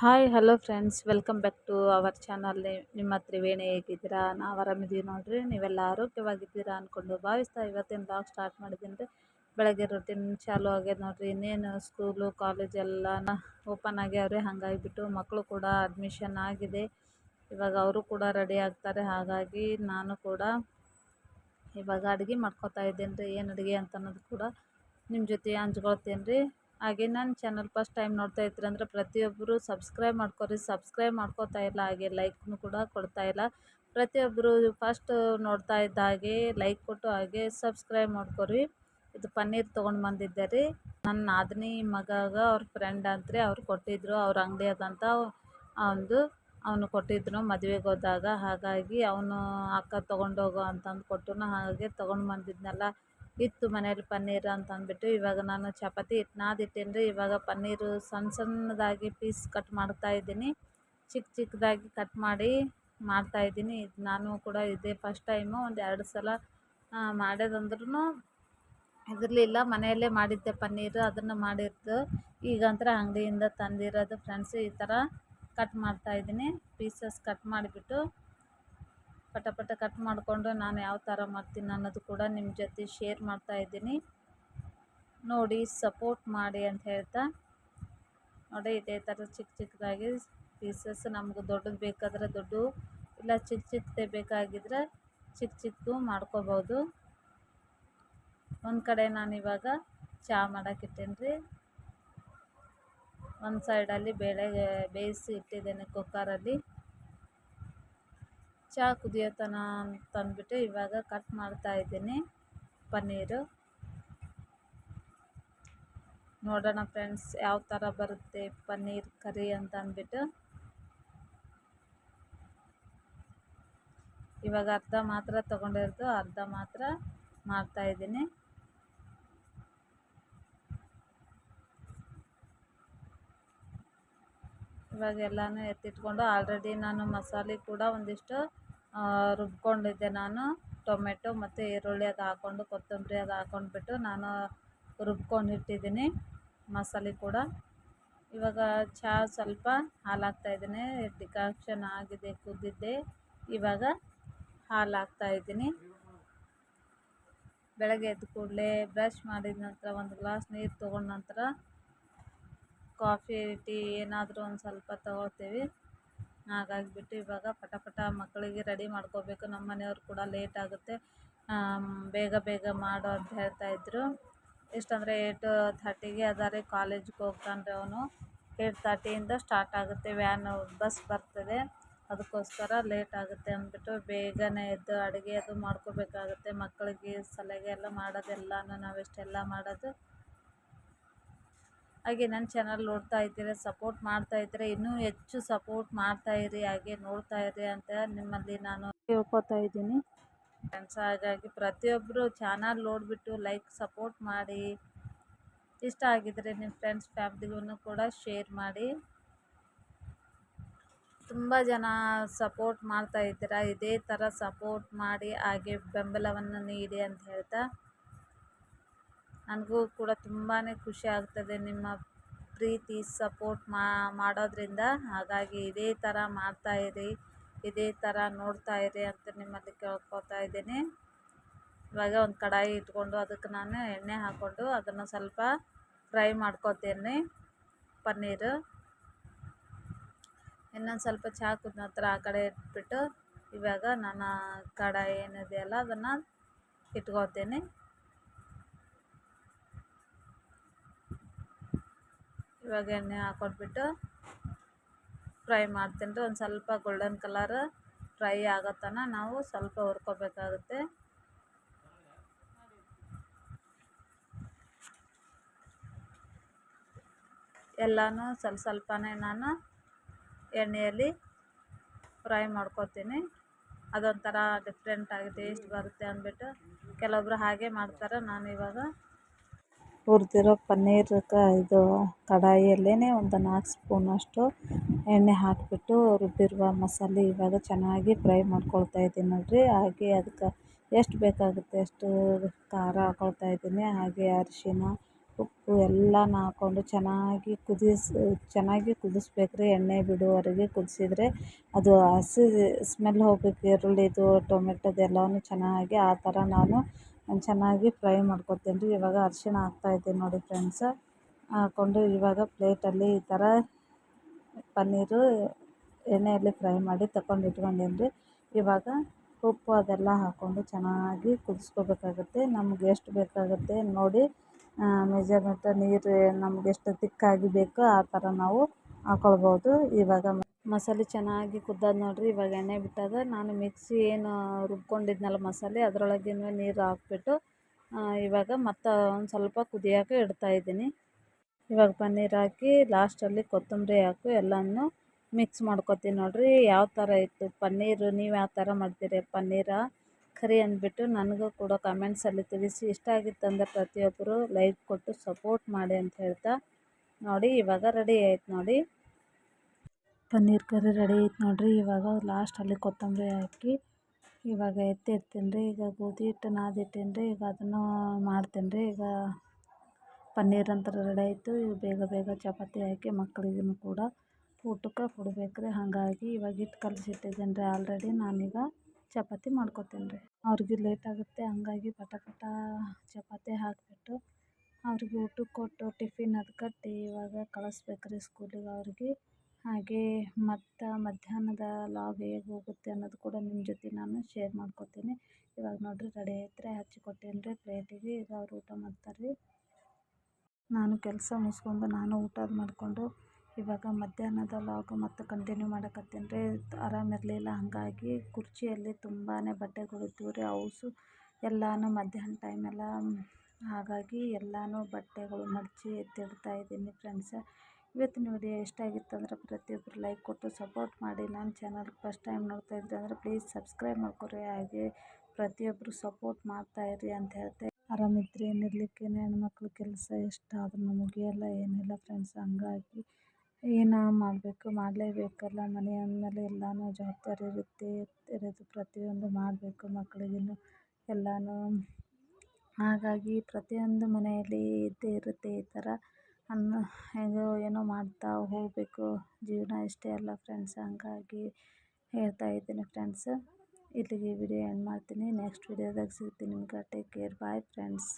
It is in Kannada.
Hi hello friends welcome back to our channel ನಿಮ್ಮ ತ್ರಿವೇಣಿ ಹೇಗಿದ್ದೀರಾ? ನಾವು ಆರಾಮಿದ್ದೀವಿ ನೋಡ್ರಿ. ನೀವೆಲ್ಲ ಆರೋಗ್ಯವಾಗಿದ್ದೀರಾ ಅಂದ್ಕೊಂಡು ಭಾವಿಸ್ತಾ ಇವತ್ತಿನ ಬ್ಲಾಗ್ ಸ್ಟಾರ್ಟ್ ಮಾಡಿದ್ದೀನಿ ರೀ ಬೆಳಗ್ಗೆ ರೊಟೀನ್ ಚಾಲು ಆಗ್ಯದ ನೋಡ್ರಿ. ಇನ್ನೇನು ಸ್ಕೂಲು ಕಾಲೇಜ್ ಎಲ್ಲ ಓಪನ್ ಆಗ್ಯಾವ್ರಿ, ಹಂಗಾಗಿಬಿಟ್ಟು ಮಕ್ಕಳು ಕೂಡ ಅಡ್ಮಿಷನ್ ಆಗಿದೆ. ಇವಾಗ ಅವರು ಕೂಡ ರೆಡಿ ಆಗ್ತಾರೆ. ಹಾಗಾಗಿ ನಾನು ಕೂಡ ಇವಾಗ ಅಡುಗೆ ಮಾಡ್ಕೊತಾ ಇದ್ದೀನಿ ರೀ ಏನು ಅಡುಗೆ ಅಂತ ಅನ್ನೋದು ಕೂಡ ನಿಮ್ಮ ಜೊತೆ ಹಂಚ್ಕೊಳ್ತೀನಿ ರೀ ಹಾಗೆ ನನ್ನ ಚಾನಲ್ ಫಸ್ಟ್ ಟೈಮ್ ನೋಡ್ತಾ ಇದ್ರೆ ಅಂದರೆ ಪ್ರತಿಯೊಬ್ಬರು ಸಬ್ಸ್ಕ್ರೈಬ್ ಮಾಡ್ಕೊರಿ ಸಬ್ಸ್ಕ್ರೈಬ್ ಮಾಡ್ಕೋತಾ ಇಲ್ಲ, ಹಾಗೆ ಲೈಕ್ನು ಕೂಡ ಕೊಡ್ತಾ ಇಲ್ಲ. ಪ್ರತಿಯೊಬ್ಬರು ಫಸ್ಟ್ ನೋಡ್ತಾ ಇದ್ದ ಹಾಗೆ ಲೈಕ್ ಕೊಟ್ಟು ಹಾಗೆ ಸಬ್ಸ್ಕ್ರೈಬ್ ಮಾಡ್ಕೊರಿ ಇದು ಪನ್ನೀರ್ ತೊಗೊಂಡು ಬಂದಿದ್ದೆ ರೀ. ನನ್ನ ನಾದಿನಿ ಮಗಾಗ ಅವ್ರ ಫ್ರೆಂಡ್ ಅಂತ್ರಿ, ಅವ್ರು ಕೊಟ್ಟಿದ್ರು. ಅವ್ರ ಅಂಗಡಿ ಅದಂತ ಒಂದು ಅವನು ಕೊಟ್ಟಿದ್ರು ಮದುವೆಗೆ ಹೋದಾಗ. ಹಾಗಾಗಿ ಅವನು ಅಕ್ಕ ತೊಗೊಂಡೋಗು ಅಂತಂದು ಕೊಟ್ಟು ಹಾಗೆ ತೊಗೊಂಡು ಬಂದಿದ್ನಲ್ಲ. ಇತ್ತು ಮನೇಲಿ ಪನ್ನೀರ್ ಅಂತ ಅಂದ್ಬಿಟ್ಟು ಇವಾಗ ನಾನು ಚಪಾತಿ ಹಿಟ್ಟು ನಾದಿಟ್ಟೀನಿ ಇವಾಗ ಪನ್ನೀರು ಸಣ್ಣ ಸಣ್ಣದಾಗಿ ಪೀಸ್ ಕಟ್ ಮಾಡ್ತಾ ಇದ್ದೀನಿ. ಚಿಕ್ಕ ಚಿಕ್ಕದಾಗಿ ಕಟ್ ಮಾಡಿ ಮಾಡ್ತಾಯಿದ್ದೀನಿ ಇದು ನಾನು ಕೂಡ ಇದೇ ಫಸ್ಟ್ ಟೈಮು ಒಂದು ಎರಡು ಸಲ ಮಾಡೋದಂದ್ರೂ ಇದಿರಲಿಲ್ಲ ಮನೆಯಲ್ಲೇ ಮಾಡಿದ್ದೆ ಪನ್ನೀರು, ಅದನ್ನು ಮಾಡಿರ್ತು ಈಗಂತರ ಅಂಗಡಿಯಿಂದ ತಂದಿರೋದು ಫ್ರೆಂಡ್ಸ್ ಈ ಥರ ಕಟ್ ಮಾಡ್ತಾಯಿದ್ದೀನಿ ಪೀಸಸ್ ಕಟ್ ಮಾಡಿಬಿಟ್ಟು ಪಟ ಪಟ ಕಟ್ ಮಾಡಿಕೊಂಡು ನಾನು ಯಾವ ಥರ ಮಾಡ್ತೀನಿ ಅನ್ನೋದು ಕೂಡ ನಿಮ್ಮ ಜೊತೆ ಶೇರ್ ಮಾಡ್ತಾಯಿದ್ದೀನಿ ನೋಡಿ ಸಪೋರ್ಟ್ ಮಾಡಿ ಅಂತ ಹೇಳ್ತಾ. ನೋಡಿ, ಇದೇ ಥರ ಚಿಕ್ಕ ಚಿಕ್ಕದಾಗಿ ಪೀಸಸ್ ನಮ್ಗೆ ದೊಡ್ಡದು ಬೇಕಾದರೆ ದೊಡ್ಡ, ಇಲ್ಲ ಚಿಕ್ಕ ಚಿಕ್ಕದೇ ಬೇಕಾಗಿದ್ರೆ ಚಿಕ್ಕ ಚಿಕ್ಕದು ಮಾಡ್ಕೋಬೋದು. ಒಂದು ಕಡೆ ನಾನು ಇವಾಗ ಚಹಾ ಮಾಡೋಕ್ಕಿಟ್ಟೇನಿ ರೀ. ಒಂದು ಸೈಡಲ್ಲಿ ಬೇಳೆ, ಬೇಯಿಸಿ ಇಟ್ಟಿದ್ದೇನೆ ಕುಕ್ಕರಲ್ಲಿ ಚಹಾ ಕುದಿಯೋತನ ಅಂತಂದ್ಬಿಟ್ಟು ಇವಾಗ ಕಟ್ ಮಾಡ್ತಾ ಇದ್ದೀನಿ ಪನ್ನೀರು. ನೋಡೋಣ ಫ್ರೆಂಡ್ಸ್ ಯಾವ ಥರ ಬರುತ್ತೆ ಪನ್ನೀರ್ ಕರಿ ಅಂತ ಅಂದ್ಬಿಟ್ಟು. ಇವಾಗ ಅರ್ಧ ಮಾತ್ರ ತೊಗೊಂಡಿರೋದು, ಅರ್ಧ ಮಾತ್ರ ಮಾಡ್ತಾಯಿದ್ದೀನಿ ಇವಾಗ ಎಲ್ಲನೂ ಎತ್ತಿಟ್ಕೊಂಡು ಆಲ್ರೆಡಿ ನಾನು ಮಸಾಲೆ ಕೂಡ ಒಂದಿಷ್ಟು ರುಬ್ಕೊಂಡಿದ್ದೆ ನಾನು. ಟೊಮೆಟೊ ಮತ್ತು ಈರುಳ್ಳಿ ಅದು ಹಾಕ್ಕೊಂಡು ಕೊತ್ತಂಬರಿ ಅದು ಹಾಕ್ಕೊಂಡ್ಬಿಟ್ಟು ನಾನು ರುಬ್ಕೊಂಡು ಇಟ್ಟಿದ್ದೀನಿ ಮಸಾಲೆ ಕೂಡ. ಇವಾಗ ಚಹಾ ಸ್ವಲ್ಪ ಹಾಲು ಹಾಕ್ತಾಯಿದ್ದೀನಿ ಡಿಕಾಕ್ಷನ್ ಆಗಿದೆ, ಕುದ್ದಿದ್ದೆ. ಇವಾಗ ಹಾಲು ಹಾಕ್ತಾಯಿದ್ದೀನಿ ಬೆಳಗ್ಗೆ ಎದ್ದ ಕೂಡಲೇ ಬ್ರಷ್ ಮಾಡಿದ ನಂತರ ಒಂದು ಗ್ಲಾಸ್ ನೀರು ತೊಗೊಂಡ ನಂತರ ಕಾಫಿ, ಟೀ ಏನಾದರೂ ಒಂದು ಸ್ವಲ್ಪ ತಗೊಳ್ತೀವಿ ಹಾಗಾಗಿಬಿಟ್ಟು ಇವಾಗ ಪಟ ಪಟ ಮಕ್ಕಳಿಗೆ ರೆಡಿ ಮಾಡ್ಕೋಬೇಕು. ನಮ್ಮ ಮನೆಯವ್ರು ಕೂಡ ಲೇಟ್ ಆಗುತ್ತೆ. ಬೇಗ ಬೇಗ ಮಾಡು ಅಂತ ಹೇಳ್ತಾಯಿದ್ರು ಎಷ್ಟಂದರೆ ಏಯ್ಟ್ ಥರ್ಟಿಗೆ ಅದಾರೆ ಕಾಲೇಜ್ಗೆ ಹೋಗ್ತಾನೆ ಅವನು. ಏಯ್ಟ್ ಥರ್ಟಿಯಿಂದ ಸ್ಟಾರ್ಟ್ ಆಗುತ್ತೆ. ವ್ಯಾನು ಬಸ್ ಬರ್ತದೆ. ಅದಕ್ಕೋಸ್ಕರ ಲೇಟ್ ಆಗುತ್ತೆ ಅಂದ್ಬಿಟ್ಟು ಬೇಗನೆ ಎದ್ದು ಅಡುಗೆ ಅದು ಮಾಡ್ಕೋಬೇಕಾಗುತ್ತೆ. ಮಕ್ಕಳಿಗೆ ಸಲಹೆ ಎಲ್ಲ ಮಾಡೋದೆಲ್ಲನೂ ನಾವೆಷ್ಟೆಲ್ಲ ಮಾಡೋದು. ಹಾಗೆ ನನ್ನ ಚಾನಲ್ ನೋಡ್ತಾ ಇದ್ದೀರಾ ಸಪೋರ್ಟ್ ಮಾಡ್ತಾ ಇದ್ದರೆ, ಇನ್ನೂ ಹೆಚ್ಚು ಸಪೋರ್ಟ್ ಮಾಡ್ತಾ ಇರಿ, ಹಾಗೆ ನೋಡ್ತಾ ಇರಿ ಅಂತ ನಿಮ್ಮಲ್ಲಿ ನಾನು ಕೇಳ್ಕೊತಾ ಇದ್ದೀನಿ. ಫ್ರೆಂಡ್ಸ್ ಹಾಗಾಗಿ ಪ್ರತಿಯೊಬ್ಬರು ಚಾನಲ್ ನೋಡಿಬಿಟ್ಟು ಲೈಕ್ ಸಪೋರ್ಟ್ ಮಾಡಿ. ಇಷ್ಟ ಆಗಿದ್ದರೆ ನಿಮ್ಮ ಫ್ರೆಂಡ್ಸ್ ಫ್ಯಾಮ್ಲಿಗೂ ಕೂಡ ಶೇರ್ ಮಾಡಿ. ತುಂಬ ಜನ ಸಪೋರ್ಟ್ ಮಾಡ್ತಾ ಇದ್ದೀರಾ, ಇದೇ ಥರ ಸಪೋರ್ಟ್ ಮಾಡಿ, ಹಾಗೆ ಬೆಂಬಲವನ್ನು ನೀಡಿ ಅಂತ ಹೇಳ್ತಾ ನನಗೂ ಕೂಡ ತುಂಬಾ ಖುಷಿ ಆಗ್ತದೆ ನಿಮ್ಮ ಪ್ರೀತಿ ಸಪೋರ್ಟ್ ಮಾಡೋದ್ರಿಂದ. ಹಾಗಾಗಿ ಇದೇ ಥರ ಮಾಡ್ತಾಯಿರಿ ಇದೇ ಥರ ನೋಡ್ತಾ ಇರಿ ಅಂತ ನಿಮ್ಮಲ್ಲಿ ಕೇಳ್ಕೊತಾ ಇದ್ದೀನಿ. ಇವಾಗ ಒಂದು ಕಡಾಯಿ ಇಟ್ಕೊಂಡು ಅದಕ್ಕೆ ನಾನು ಎಣ್ಣೆ ಹಾಕ್ಕೊಂಡು ಅದನ್ನು ಸ್ವಲ್ಪ ಫ್ರೈ ಮಾಡ್ಕೊತೀನಿ ಪನ್ನೀರು. ಇನ್ನೊಂದು ಸ್ವಲ್ಪ ಚಹಾ ಕುದ ನಂತರ ಆ ಕಡೆ ಇಟ್ಬಿಟ್ಟು ಇವಾಗ ನಾನು ಕಡಾಯಿ ಏನಿದೆಯಲ್ಲ ಅದನ್ನು ಇಟ್ಕೋತೀನಿ. ಇವಾಗ ಎಣ್ಣೆ ಹಾಕೊಂಡ್ಬಿಟ್ಟು ಫ್ರೈ ಮಾಡ್ತೀನಿ ರೀ. ಒಂದು ಸ್ವಲ್ಪ ಗೋಲ್ಡನ್ ಕಲರ್ ಫ್ರೈ ಆಗೋ ನಾವು ಸ್ವಲ್ಪ ಹುರ್ಕೋಬೇಕಾಗುತ್ತೆ. ಎಲ್ಲನೂ ಸ್ವಲ್ಪ ಸ್ವಲ್ಪನೇ ನಾನು ಎಣ್ಣೆಯಲ್ಲಿ ಫ್ರೈ ಮಾಡ್ಕೊತೀನಿ. ಅದೊಂಥರ ಡಿಫ್ರೆಂಟಾಗಿ ಟೇಸ್ಟ್ ಬರುತ್ತೆ ಅಂದ್ಬಿಟ್ಟು ಕೆಲವೊಬ್ಬರು ಹಾಗೆ ಮಾಡ್ತಾರೆ. ನಾನು ಇವಾಗ ಹುರಿದಿರೋ ಪನ್ನೀರ್ಗೆ ಇದು ಕಡಾಯಿಯಲ್ಲೇ ಒಂದು ನಾಲ್ಕು ಸ್ಪೂನಷ್ಟು ಎಣ್ಣೆ ಹಾಕಿಬಿಟ್ಟು ರುಬ್ಬಿರುವ ಮಸಾಲೆ ಇವಾಗ ಚೆನ್ನಾಗಿ ಫ್ರೈ ಮಾಡ್ಕೊಳ್ತಾ ಇದ್ದೀನಿ ನೋಡಿರಿ. ಹಾಗೆ ಅದಕ್ಕೆ ಎಷ್ಟು ಬೇಕಾಗುತ್ತೆ ಅಷ್ಟು ಖಾರ ಹಾಕ್ಕೊಳ್ತಾ ಇದ್ದೀನಿ. ಹಾಗೆ ಅರಿಶಿನ, ಉಪ್ಪು ಎಲ್ಲನ ಹಾಕ್ಕೊಂಡು ಚೆನ್ನಾಗಿ ಕುದಿಸಿ ಚೆನ್ನಾಗಿ ಕುದಿಸ್ಬೇಕು ರೀ ಎಣ್ಣೆ ಬಿಡುವವರೆಗೆ ಕುದಿಸಿದ್ರೆ ಅದು ಹಸಿ ಸ್ಮೆಲ್ ಹೋಗ್ಬೇಕು, ಈರುಳ್ಳಿದು, ಟೊಮೆಟೊದು ಎಲ್ಲವೂ ಚೆನ್ನಾಗಿ ಆ ಥರ ನಾನು ಚೆನ್ನಾಗಿ ಫ್ರೈ ಮಾಡ್ಕೊತೀನಿ ರೀ. ಇವಾಗ ಅರಿಶಿಣ ಹಾಕ್ತಾಯಿದ್ದೀನಿ ನೋಡಿ ಫ್ರೆಂಡ್ಸ ಹಾಕ್ಕೊಂಡು ಇವಾಗ ಪ್ಲೇಟಲ್ಲಿ ಈ ಥರ ಪನ್ನೀರು ಎಣ್ಣೆಯಲ್ಲಿ ಫ್ರೈ ಮಾಡಿ ತಗೊಂಡು ಇಟ್ಕೊಂಡೀನಿ ರೀ. ಇವಾಗ ಉಪ್ಪು ಅದೆಲ್ಲ ಹಾಕ್ಕೊಂಡು ಚೆನ್ನಾಗಿ ಕುದಿಸ್ಕೋಬೇಕಾಗುತ್ತೆ. ನಮ್ಗೆ ಎಷ್ಟು ಬೇಕಾಗುತ್ತೆ ನೋಡಿ. ಮೆಜರ್ಮೆಂಟ್ ನೀರು ನಮ್ಗೆ ಎಷ್ಟು ತಿಕ್ಕಾಗಿ ಬೇಕೋ ಆ ಥರ ನಾವು ಹಾಕ್ಕೊಳ್ಬೋದು ಇವಾಗ ಮಸಾಲೆ ಚೆನ್ನಾಗಿ ಕುದ್ದಾದ ನೋಡಿರಿ, ಇವಾಗ ಎಣ್ಣೆ ಬಿಟ್ಟದ. ನಾನು ಮಿಕ್ಸಿ ಏನು ರುಬ್ಕೊಂಡಿದ್ನಲ್ಲ ಮಸಾಲೆ ಅದರೊಳಗಿನ ನೀರು ಹಾಕ್ಬಿಟ್ಟು ಇವಾಗ ಮತ್ತೆ ಒಂದು ಸ್ವಲ್ಪ ಕುದಿಯೋಕೆ ಇಡ್ತಾಯಿದ್ದೀನಿ ಇವಾಗ ಪನ್ನೀರ್ ಹಾಕಿ ಲಾಸ್ಟಲ್ಲಿ ಕೊತ್ತಂಬರಿ ಹಾಕು, ಎಲ್ಲನೂ ಮಿಕ್ಸ್ ಮಾಡ್ಕೊತೀನಿ ನೋಡಿರಿ. ಯಾವ ಥರ ಇತ್ತು ಪನ್ನೀರು, ನೀವು ಯಾವ ಥರ ಮಾಡ್ತೀರಿ ಪನ್ನೀರ? ಕರಿ ಅಂದ್ಬಿಟ್ಟು ನನಗೂ ಕೂಡ ಕಮೆಂಟ್ಸಲ್ಲಿ ತಿಳಿಸಿ. ಇಷ್ಟ ಆಗಿತ್ತಂದರೆ ಪ್ರತಿಯೊಬ್ಬರು ಲೈಕ್ ಕೊಟ್ಟು ಸಪೋರ್ಟ್ ಮಾಡಿ ಅಂತ ಹೇಳ್ತಾ ನೋಡಿ, ಇವಾಗ ರೆಡಿ ಆಯ್ತು ನೋಡಿ. ಪನ್ನೀರ್ ಕರಿ ರೆಡಿ ಐತೆ ನೋಡಿರಿ. ಇವಾಗ ಲಾಸ್ಟಲ್ಲಿ ಕೊತ್ತಂಬರಿ ಹಾಕಿ, ಇವಾಗ ಎತ್ತಿಡ್ತೀನಿ ರೀ ಈಗ ಗೋಧಿ ಹಿಟ್ಟು ನಾದಿಟ್ಟೀನಿ ರೀ ಈಗ ಅದನ್ನು ಮಾಡ್ತೀನಿ ರೀ ಈಗ ಪನ್ನೀರ್ ಅಂತ ರೆಡಿ ಆಯಿತು. ಈಗ ಬೇಗ ಬೇಗ ಚಪಾತಿ ಹಾಕಿ ಮಕ್ಕಳಿಗೂ ಕೂಡ ಊಟಕ್ಕೆ ಕೊಡ್ಬೇಕು ರೀ ಹಾಗಾಗಿ ಇವಾಗ ಹಿಟ್ಟು ಕಲಸಿಟ್ಟಿದ್ದೀನಿ ರೀ ಆಲ್ರೆಡಿ ನಾನೀಗ ಚಪಾತಿ ಮಾಡ್ಕೊತೀನಿ ರೀ ಅವ್ರಿಗೆ ಲೇಟ್ ಆಗುತ್ತೆ. ಹಾಗಾಗಿ ಪಟ ಪಟ ಚಪಾತಿ ಹಾಕಿಬಿಟ್ಟು ಅವ್ರಿಗೆ ಊಟಕ್ಕೆ ಕೊಟ್ಟು ಟಿಫಿನ್ ಅದು ಕಟ್ಟಿ ಇವಾಗ ಕಳಿಸ್ಬೇಕು ರೀ ಸ್ಕೂಲಿಗೆ ಅವ್ರಿಗೆ. ಹಾಗೇ ಮತ್ತು ಮಧ್ಯಾಹ್ನದ ಲಾಗ್ ಹೇಗೆ ಹೋಗುತ್ತೆ ಅನ್ನೋದು ಕೂಡ ನಿಮ್ಮ ಜೊತೆ ನಾನು ಶೇರ್ ಮಾಡ್ಕೊತೀನಿ. ಇವಾಗ ನೋಡಿರಿ ರೆಡಿ ಐತ್ರಿ ಹಚ್ಚಿ ಕೊಟ್ಟೀನಿ ರೀ ಪ್ಲೇಟಿಗೆ. ಈಗ ಅವ್ರು ಊಟ ಮಾಡ್ತಾರೆ ರೀ ನಾನು ಕೆಲಸ ಮುಗಿಸ್ಕೊಂಡು ನಾನು ಊಟ ಮಾಡಿಕೊಂಡು ಇವಾಗ ಮಧ್ಯಾಹ್ನದ ಲಾಗ್ ಮತ್ತು ಕಂಟಿನ್ಯೂ ಮಾಡಕತ್ತೀನಿ ರೀ ಆರಾಮಿರಲಿಲ್ಲ ಹಾಗಾಗಿ ಕುರ್ಚಿಯಲ್ಲಿ ತುಂಬಾ ಬಟ್ಟೆಗಳಿದ್ವು ರೀ ಅವು ಎಲ್ಲನೂ ಮಧ್ಯಾಹ್ನ ಟೈಮೆಲ್ಲ ಹಾಗಾಗಿ ಎಲ್ಲನೂ ಬಟ್ಟೆಗಳು ಮಡಚಿ ಎತ್ತಿಡ್ತಾ ಇದ್ದೀನಿ ಫ್ರೆಂಡ್ಸ ಇವತ್ತಿನ ವಿಡಿಯೋ ಇಷ್ಟ ಆಗಿತ್ತು ಅಂದರೆ ಪ್ರತಿಯೊಬ್ಬರು ಲೈಕ್ ಕೊಟ್ಟು ಸಪೋರ್ಟ್ ಮಾಡಿ ನನ್ನ ಚಾನಲ್ಗೆ ಫಸ್ಟ್ ಟೈಮ್ ನೋಡ್ತಾ ಇದ್ದೆ ಅಂದರೆ ಪ್ಲೀಸ್ ಸಬ್ಸ್ಕ್ರೈಬ್ ಮಾಡ್ಕೊರಿ. ಹಾಗೆ ಪ್ರತಿಯೊಬ್ಬರು ಸಪೋರ್ಟ್ ಮಾಡ್ತಾ ಇರಿ ಅಂತ ಹೇಳ್ತೆ ಆರಾಮಿದ್ರಿ ಏನಿರಲಿಕ್ಕೆ ಹೆಣ್ಮಕ್ಳು ಕೆಲಸ ಎಷ್ಟಾದ್ರೂ ಮುಗಿಯಲ್ಲ, ಏನಿಲ್ಲ ಫ್ರೆಂಡ್ಸ್ ಹಂಗಾಗಿ ಏನು ಮಾಡಬೇಕು? ಮಾಡಲೇಬೇಕಲ್ಲ. ಮನೆ ಅಂದಮೇಲೆ ಎಲ್ಲನೂ ಜವಾಬ್ದಾರಿ ಇರುತ್ತೆ. ಇರೋದು ಪ್ರತಿಯೊಂದು ಮಾಡಬೇಕು ಮಕ್ಕಳಿಗೂ ಎಲ್ಲನೂ. ಹಾಗಾಗಿ ಪ್ರತಿಯೊಂದು ಮನೆಯಲ್ಲಿ ಇದ್ದೇ ಇರುತ್ತೆ ಈ ಥರ ಅನ್ನ ಹೇಗೋ ಏನೋ ಮಾಡ್ತಾ ಹೋಗಬೇಕು. ಜೀವನ ಇಷ್ಟೇ ಅಲ್ಲ ಫ್ರೆಂಡ್ಸ್ ಹಂಗಾಗಿ ಹೇಳ್ತಾ ಇದ್ದೀನಿ ಫ್ರೆಂಡ್ಸ್ ಇಲ್ಲಿಗೆ ವಿಡಿಯೋ ಎಂಡ್ ಮಾಡ್ತೀನಿ. ನೆಕ್ಸ್ಟ್ ವಿಡಿಯೋದಾಗ ಸಿಗ್ತೀನಿ. ನಿಮ್ಗೆ ಟೇಕ್ ಕೇರ್ ಬಾಯ್ ಫ್ರೆಂಡ್ಸ್